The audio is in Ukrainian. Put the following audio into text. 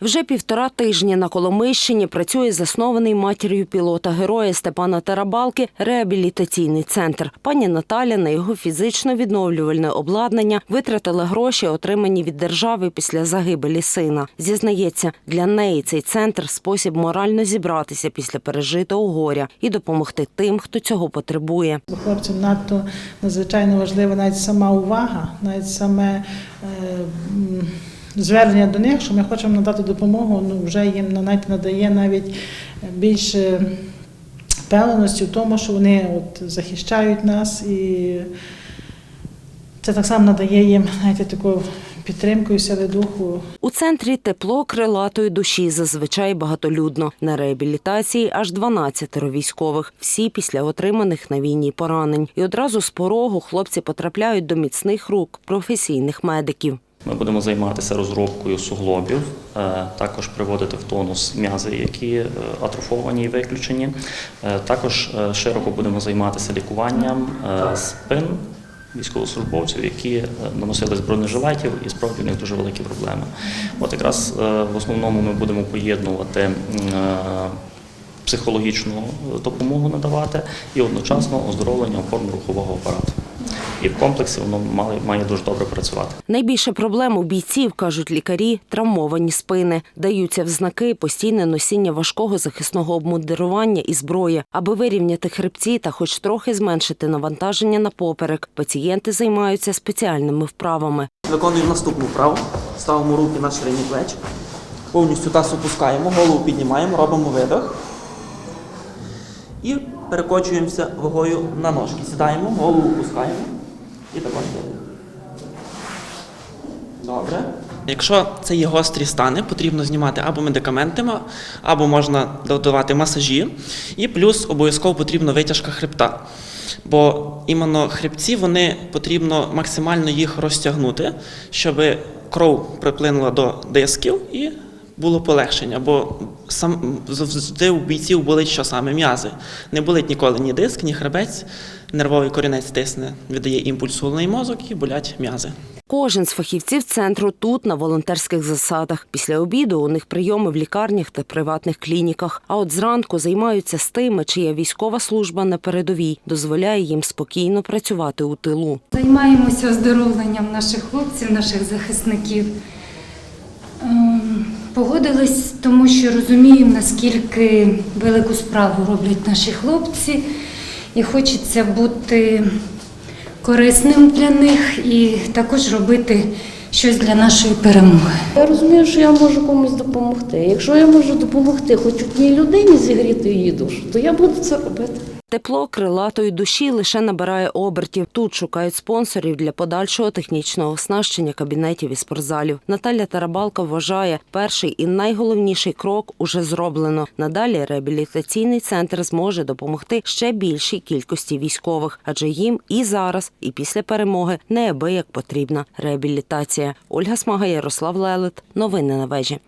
Вже півтора тижні на Коломийщині працює заснований матір'ю пілота героя Степана Тарабалки реабілітаційний центр. Пані Наталя на його фізично відновлювальне обладнання витратила гроші, отримані від держави після загибелі сина. Зізнається, для неї цей центр спосіб морально зібратися після пережитого горя і допомогти тим, хто цього потребує. Хлопцям надто надзвичайно важлива навіть сама увага, навіть саме е, звернення до них, що ми хочемо надати допомогу, ну вже їм навіть надає навіть більше впевненості в тому, що вони от захищають нас, і це так само надає їм знаєте, таку підтримку і сили духу. У центрі тепло крилатої душі зазвичай багатолюдно. На реабілітації аж 12 військових, всі після отриманих на війні поранень. І одразу з порогу хлопці потрапляють до міцних рук професійних медиків. Ми будемо займатися розробкою суглобів, е, також приводити в тонус м'язи, які е, атрофовані і виключені. Е, Також широко будемо займатися лікуванням спин військовослужбовців, які е, наносились бронежилетів, і справді у них дуже великі проблеми. От якраз в основному ми будемо поєднувати психологічну допомогу надавати і одночасно оздоровлення опорно-рухового апарату. І в комплексі воно має, має дуже добре працювати. Найбільше проблем у бійців, кажуть лікарі, травмовані спини. Даються в знаки постійне носіння важкого захисного обмундирування і зброї. Аби вирівняти хребці та хоч трохи зменшити навантаження на поперек, пацієнти займаються спеціальними вправами. Виконуємо наступну вправу. Ставимо руки на ширині плеч. Повністю таз опускаємо, голову піднімаємо, робимо видох. І перекочуємося вагою на ножки. Сідаємо, голову опускаємо. І також видох. Добре. Якщо це є гострі стани, потрібно знімати або медикаментами, або можна додавати масажі. І плюс обов'язково потрібна витяжка хребта. Бо іменно хребці вони потрібно максимально їх розтягнути, щоб кров приплинула до дисків і було полегшення. Бо сам завжди у бійців болить що саме м'язи. Не болить ніколи ні диск, ні хребець. Нервовий корінець тисне, віддає імпульс головний мозок і болять м'язи. Кожен з фахівців центру тут на волонтерських засадах. Після обіду у них прийоми в лікарнях та приватних клініках. А от зранку займаються з тими, чия військова служба на передовій дозволяє їм спокійно працювати у тилу. Займаємося оздоровленням наших хлопців, наших захисників. Погодились, тому що розуміємо, наскільки велику справу роблять наші хлопці, і хочеться бути корисним для них і також робити щось для нашої перемоги. Я розумію, що я можу комусь допомогти. Якщо я можу допомогти хоч одній людині зігріти її душу, то я буду це робити. Тепло крилатої душі лише набирає обертів. Тут шукають спонсорів для подальшого технічного оснащення кабінетів і спортзалів. Наталя Тарабалка вважає, перший і найголовніший крок уже зроблено. Надалі реабілітаційний центр зможе допомогти ще більшій кількості військових, адже їм і зараз, і після перемоги неабияк потрібна реабілітація. Ольга Смага, Ярослав Лелет. Новини на вежі.